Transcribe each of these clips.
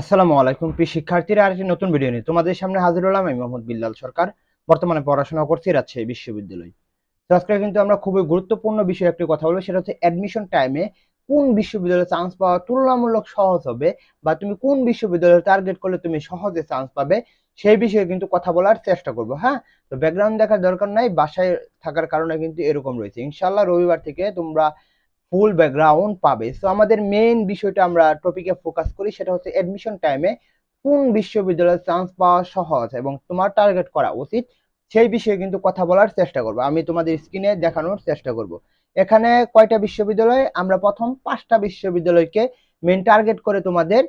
আসসালামু আলাইকুম, প্রিয় শিক্ষার্থীরা, আরেকটি নতুন ভিডিও নিয়ে তোমাদের সামনে হাজির হলাম আমি মোহাম্মদ বিল্লাল সরকার। বর্তমানে পড়াশোনা করছি রাজশাহী বিশ্ববিদ্যালয়। তো আজকে কিন্তু আমরা খুবই গুরুত্বপূর্ণ বিষয়ে একটি কথা বলব, সেটা হচ্ছে অ্যাডমিশন টাইমে কোন বিশ্ববিদ্যালয়ে চান্স পাওয়া তুলনামূলক সহজ হবে বা তুমি কোন বিশ্ববিদ্যালয়ে টার্গেট করলে তুমি সহজে চান্স পাবে, সেই বিষয়ে কিন্তু কথা বলার চেষ্টা করব হ্যাঁ? তো ব্যাকগ্রাউন্ড দেখার দরকার নাই, বাসায় থাকার কারণে কিন্তু এরকম রয়েছে। ইনশাল্লাহ রবিবার থেকে তোমরা ফুল ব্যাকগ্রাউন্ড পাবে। সো আমাদের মেইন বিষয়টা আমরা টপিকে ফোকাস করি, সেটা হচ্ছে অ্যাডমিশন টাইমে কোন বিশ্ববিদ্যালয়ে চান্স পাওয়া সহজ এবং তোমার টার্গেট করা উচিত, সেই বিষয়ে কিন্তু কথা বলার চেষ্টা করব। আমি তোমাদের স্ক্রিনে দেখানোর চেষ্টা করব। এখানে কয়টা বিশ্ববিদ্যালয়? আমরা প্রথম পাঁচটা বিশ্ববিদ্যালয়কে মেন টার্গেট করে তোমাদের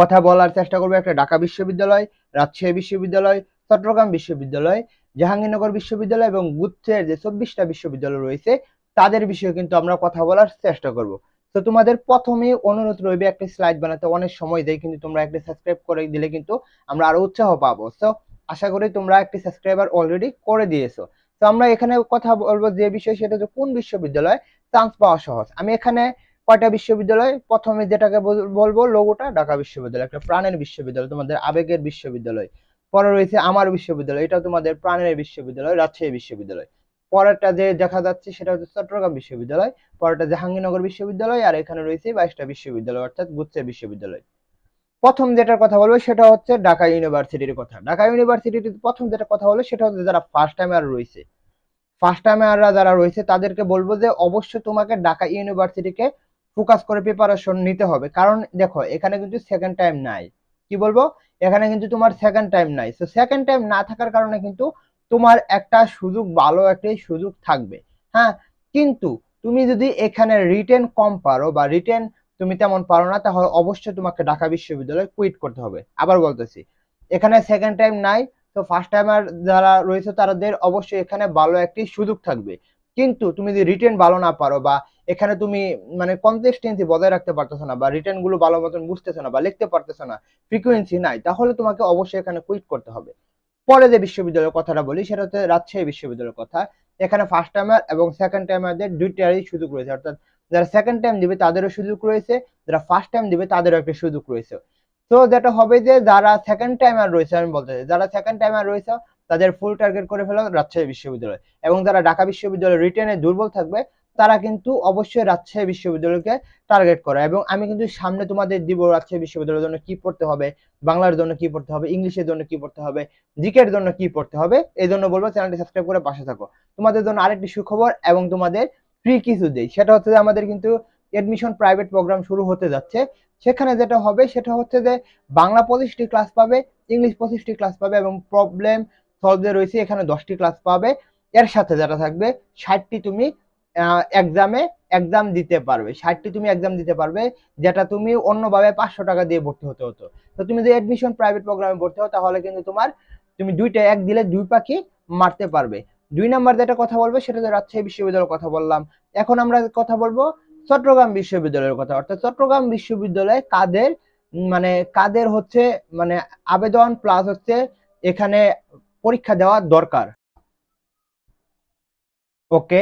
কথা বলার চেষ্টা করব। একটা ঢাকা বিশ্ববিদ্যালয়, রাজশাহী বিশ্ববিদ্যালয়, চট্টগ্রাম বিশ্ববিদ্যালয়, জাহাঙ্গীরনগর বিশ্ববিদ্যালয় এবং গুচ্ছের যে চব্বিশটা বিশ্ববিদ্যালয় রয়েছে তাদের বিষয়ে কিন্তু আমরা কথা বলার চেষ্টা করব। তো তোমাদের প্রথমে অনুরোধ রইবে একটা স্লাইড বানাতে, অনেক সময় দেয়, কিন্তু তোমরা একটা সাবস্ক্রাইব করে দিলে কিন্তু আমরা আরও উৎসাহ পাবো। তো আশা করি তোমরা একটি সাবস্ক্রাইবার অলরেডি করে দিয়েছ। তো আমরা এখানে কথা বলব যে বিষয়, সেটা হচ্ছে কোন বিশ্ববিদ্যালয়? চান্স পাওয়া সহজ। আমি এখানে কয়টা বিশ্ববিদ্যালয়? প্রথমে যেটাকে বলব, লোগোটা ঢাকা বিশ্ববিদ্যালয়, একটা প্রাণের বিশ্ববিদ্যালয়, তোমাদের আবেগের বিশ্ববিদ্যালয়। পরে রয়েছে আমার বিশ্ববিদ্যালয় এটা তোমাদের প্রাণের বিশ্ববিদ্যালয়, রাজশাহী বিশ্ববিদ্যালয়। পরেরটা যে দেখা যাচ্ছে সেটা হচ্ছে চট্টগ্রাম বিশ্ববিদ্যালয়, পরেরটা জাহাঙ্গীরনগর বিশ্ববিদ্যালয়, আর এখানে রয়েছে বাইশটা বিশ্ববিদ্যালয়, অর্থাৎ গুচ্ছে বিশ্ববিদ্যালয়। প্রথম যেটার কথা বলব সেটা হচ্ছে ঢাকা ইউনিভার্সিটির কথা। ঢাকা ইউনিভার্সিটির প্রথম যেটা কথা বলব সেটা হচ্ছে যারা ফার্স্ট টাইমার রয়েছে। ফার্স্ট টাইমাররা যারা রয়েছে তাদেরকে বলব যে অবশ্যই তোমাকে ঢাকা ইউনিভার্সিটিকে ফোকাস করে প্রিপারেশন নিতে হবে। কারণ দেখো, এখানে কিন্তু সেকেন্ড টাইম নাই। কি বলব? এখানে কিন্তু তোমার সেকেন্ড টাইম নাই। তো সেকেন্ড টাইম না থাকার কারণে কিন্তু তোমার একটা সুযোগ, ভালো একটি সুযোগ থাকবে। হ্যাঁ কিন্তু তুমি যদি এখানে রিটেন কম পারো বা রিটেন তুমি তেমন পারো না, তাহলে অবশ্যই তোমাকে ঢাকা বিশ্ববিদ্যালয় কুইট করতে হবে। আবার বলতেছি, এখানে সেকেন্ড টাইম নাই, তো ফার্স্ট টাইমার যারা রয়েছে তাদের অবশ্যই এখানে ভালো একটি সুযোগ থাকবে। কিন্তু তুমি যদি রিটেন ভালো না পারো বা এখানে তুমি মানে কনসিস্টেন্সি বজায় রাখতে পারতেছো না বা রিটার্নগুলো ভালো মতন বুঝতেছো না বা লিখতে পারতেছো না ফ্রিকুয়েন্সি নাই, তাহলে তোমাকে অবশ্যই এখানে কুইট করতে হবে। পরে যে বিশ্ববিদ্যালয়ের কথাটা বলি, সেটা হচ্ছে রাজশাহী বিশ্ববিদ্যালয়ের কথা। এখানে ফার্স্ট টাইমার এবং সেকেন্ড টাইমারদের দুইটারই সুযোগ রয়েছে। অর্থাৎ যারা সেকেন্ড টাইম দিবে, তাদেরও সুযোগ রয়েছে। যারা ফার্স্ট টাইম দিবে, তাদেরও একটা সুযোগ রয়েছে। তো যেটা হবে যে, যারা সেকেন্ড টাইমার রয়েছে, আমি বলতে চাই, যারা সেকেন্ড টাইমার রয়েছে, তাদের ফুল টার্গেট করে ফেলো রাজশাহী বিশ্ববিদ্যালয়। এবং যারা ঢাকা বিশ্ববিদ্যালয় রিটেনে দুর্বল থাকবে তারা কিন্তু অবশ্যই রাজশাহী বিশ্ববিদ্যালয়কে টার্গেট করে। এবং আমি কিন্তু সামনে তোমাদের দিব রাজশাহী বিশ্ববিদ্যালয়ের জন্য কি পড়তে হবে, বাংলার জন্য কি পড়তে হবে, ইংলিশের জন্য কি পড়তে হবে জিকের জন্য কি পড়তে হবে, এই জন্য বলব চ্যানেলটি সাবস্ক্রাইব করে পাশে থাকো। তোমাদের জন্য আরেকটি সুখবর এবং তোমাদের ফ্রি কিছু দেই। সেটা হচ্ছে যে আমাদের কিন্তু এডমিশন প্রাইভেট প্রোগ্রাম শুরু হতে যাচ্ছে। সেখানে যেটা হবে, সেটা হচ্ছে যে বাংলা পঁচিশটি ক্লাস পাবে, ইংলিশ পঁচিশটি ক্লাস পাবে এবং প্রবলেম সলভ রয়েছে এখানে দশটি ক্লাস পাবে। এর সাথে যেটা থাকবে, ষাটটি তুমি এক্সামে এক্সাম দিতে পারবে। ষাটটি তুমি এক্সাম দিতে পারবে, যেটা তুমি অন্যভাবে পাঁচশো টাকা দিয়ে ভর্তি হতে হতো। তো তুমি যদি অ্যাডমিশন প্রাইভেট প্রোগ্রামে ভর্তি হও, তাহলে কিন্তু তোমার তুমি দুইটা এক দিলে দুই পাখি মারতে পারবে। দুই নাম্বার যেটা কথা বলব, সেটা তো রাজশাহী বিশ্ববিদ্যালয়ের কথা বললাম। এখন আমরা কথা বলব চট্টগ্রাম বিশ্ববিদ্যালয়ের কথা। অর্থাৎ চট্টগ্রাম বিশ্ববিদ্যালয়ে কাদের মানে কাদের হচ্ছে মানে আবেদন প্লাস হচ্ছে এখানে পরীক্ষা দেওয়া দরকার। ওকে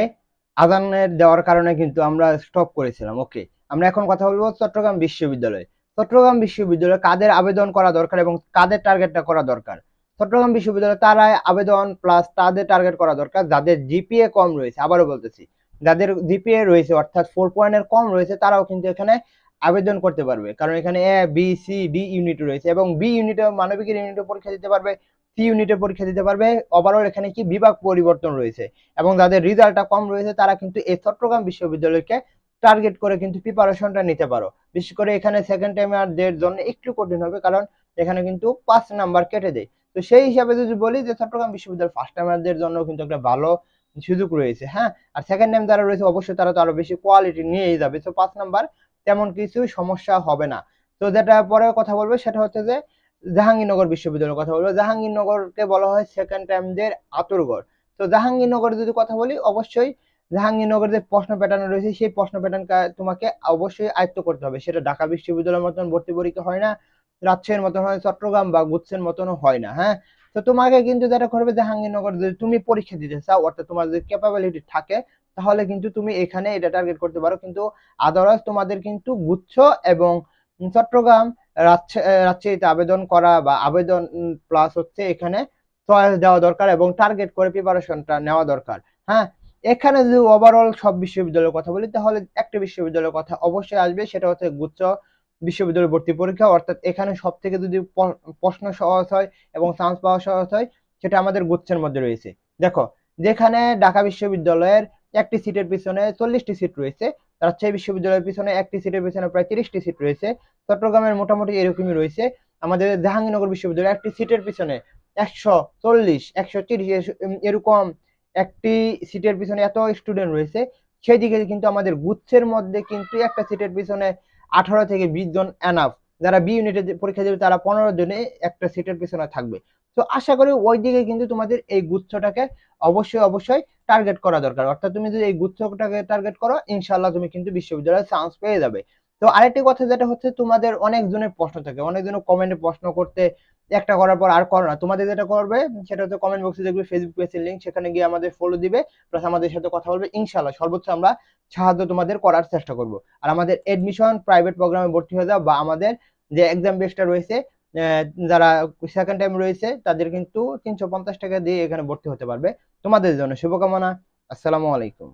আজানের দেওয়ার কারণে কিন্তু আমরা স্টপ করেছিলাম। ওকে আমরা এখন কথা বলব চট্টগ্রাম বিশ্ববিদ্যালয়। চট্টগ্রাম বিশ্ববিদ্যালয়ে কাদের আবেদন করা দরকার এবং কাদের টার্গেটটা করা দরকার? চট্টগ্রাম বিশ্ববিদ্যালয় তারা আবেদন প্লাস তাদের টার্গেট করা দরকার, যাদের জিপিএ কম রয়েছে, আবারও বলতেছি, যাদের জিপিএ রয়েছে অর্থাৎ ফোর পয়েন্টের কম রয়েছে, তারাও কিন্তু এখানে আবেদন করতে পারবে। কারণ এখানে A B C D unit রয়েছে এবং বি ইউনিটে মানবিক ইউনিটে পরীক্ষা দিতে পারবে সি ইউনিটের পরীক্ষা দিতে পারবে। ওভারঅল এখানে কি বিভাগ পরিবর্তন রয়েছে এবং যাদের রেজাল্টটা কম রয়েছে, তারা কিন্তু এই চট্টগ্রাম বিশ্ববিদ্যালয়কে টার্গেট করে কিন্তু প্রিপারেশনটা নিতে পারো। বিশেষ করে এখানে সেকেন্ড টাইমারদের জন্য একটু কঠিন হবে, কারণ এখানে কিন্তু পাঁচ নাম্বার কেটে দেয়। তো সেই হিসাবে যদি বলি যে চট্টগ্রাম বিশ্ববিদ্যালয় ফার্স্ট টাইমারদের জন্য কিন্তু একটা ভালো সুযোগ রয়েছে হ্যাঁ? আর সেকেন্ড টাইম যারা রয়েছে, অবশ্যই তারা তো আরও বেশি কোয়ালিটি নিয়েই যাবে। তো পাঁচ নাম্বার তেমন কিছু সমস্যা হবে না। তো যেটা পরে কথা বলব, সেটা হচ্ছে যে জাহাঙ্গীরনগর বিশ্ববিদ্যালয়ের কথা বলব। জাহাঙ্গীরনগরকে বলা হয় সেকেন্ড টাইমদের আতুরগড় তো জাহাঙ্গীরনগর যদি কথা বলি, অবশ্যই জাহাঙ্গীরনগরের যে প্রশ্ন প্যাটার্ন রয়েছে, সেই প্রশ্ন প্যাটার্ন তোমাকে অবশ্যই আয়ত্ত করতে হবে। সেটা ঢাকা বিশ্ববিদ্যালয়ের মতন ভর্তি পরীক্ষা হয় না, রাজশাহীর মতন হয়, চট্টগ্রাম বা গুচ্ছের মতনও হয় না হ্যাঁ? তো তোমাকে কিন্তু যেটা করবে, জাহাঙ্গীরনগর যদি তুমি পরীক্ষা দিতে চাও, অর্থাৎ তোমার যদি ক্যাপাবিলিটি থাকে, তাহলে কিন্তু তুমি এখানে এটা টার্গেট করতে পারো। কিন্তু আদারওয়াইজ তোমাদের কিন্তু গুচ্ছ এবং চট্টগ্রাম রাজশাহীতে আবেদন করা বা আবেদন প্লাস হচ্ছে এখানে চয়েস দেওয়া দরকার এবং টার্গেট করে প্রিপারেশনটা নেওয়া দরকার। হ্যাঁ? এখানে যদি ওভারঅল সব বিশ্ববিদ্যালয়ের কথা বলি, তাহলে একটা বিশ্ববিদ্যালয়ের কথা অবশ্যই আসবে, সেটা হচ্ছে গুচ্ছ বিশ্ববিদ্যালয় ভর্তি পরীক্ষা। অর্থাৎ এখানে সব থেকে যদি প্রশ্ন সহজ হয় এবং চান্স পাওয়া সহজ হয়, সেটা আমাদের গুচ্ছের মধ্যে রয়েছে। দেখো, যেখানে ঢাকা বিশ্ববিদ্যালয়ের একটি সিটের পিছনে চল্লিশটি সিট রয়েছে রাজশাহী বিশ্ববিদ্যালয়ের পিছনে একটি সিটের পিছনে প্রায় তিরিশটি সিট রয়েছে। চট্টগ্রামের মোটামুটি এরকমই রয়েছে। আমাদের জাহাঙ্গীরনগর বিশ্ববিদ্যালয় একটি সিটের পিছনে একশো চল্লিশ, একশো তিরিশ এরকম একটি সিটের পিছনে এত স্টুডেন্ট রয়েছে। সেই দিকে কিন্তু আমাদের গুচ্ছের মধ্যে কিন্তু একটা সিটের পিছনে আঠারো থেকে বিশ জন এনাফ যারা বি ইউনিটে পরীক্ষা দেবে তারা পনেরো জনে একটা সিটের পিছনে থাকবে। তো আশা করি ওই দিকে কিন্তু তোমাদের এই গুচ্ছটাকে অবশ্যই অবশ্যই টার্গেট করা দরকার। অর্থাৎ তুমি যদি এই গুচ্ছটাকে টার্গেট করো ইনশাল্লাহ তুমি কিন্তু বিশ্ববিদ্যালয়ে চান্স পেয়ে যাবে। তো আরেকটি কথা যেটা হচ্ছে, তোমাদের অনেক জনের প্রশ্ন থাকে। অনেক কমেন্টে প্রশ্ন করতে, একটা করার পর আর করো না। তোমাদের যেটা করবে, সেটা হচ্ছে কমেন্ট বক্সে দেখবে ফেসবুক পেজের লিঙ্ক সেখানে গিয়ে আমাদের ফলো দিবে। প্লাস আমাদের সাথে কথা বলবে। ইনশাল্লাহ সর্বোচ্চ আমরা সাহায্য তোমাদের করার চেষ্টা করব। আর আমাদের এডমিশন প্রাইভেট প্রোগ্রামে ভর্তি হয়ে যাও বা আমাদের যে এক্সাম বেসটা রয়েছে যারা সেকেন্ড টাইম রয়েছে, তাদের কিন্তু তিনশো পঞ্চাশ টাকা দিয়ে এখানে ভর্তি হতে পারবে। তোমাদের জন্য শুভকামনা। আসসালামু আলাইকুম।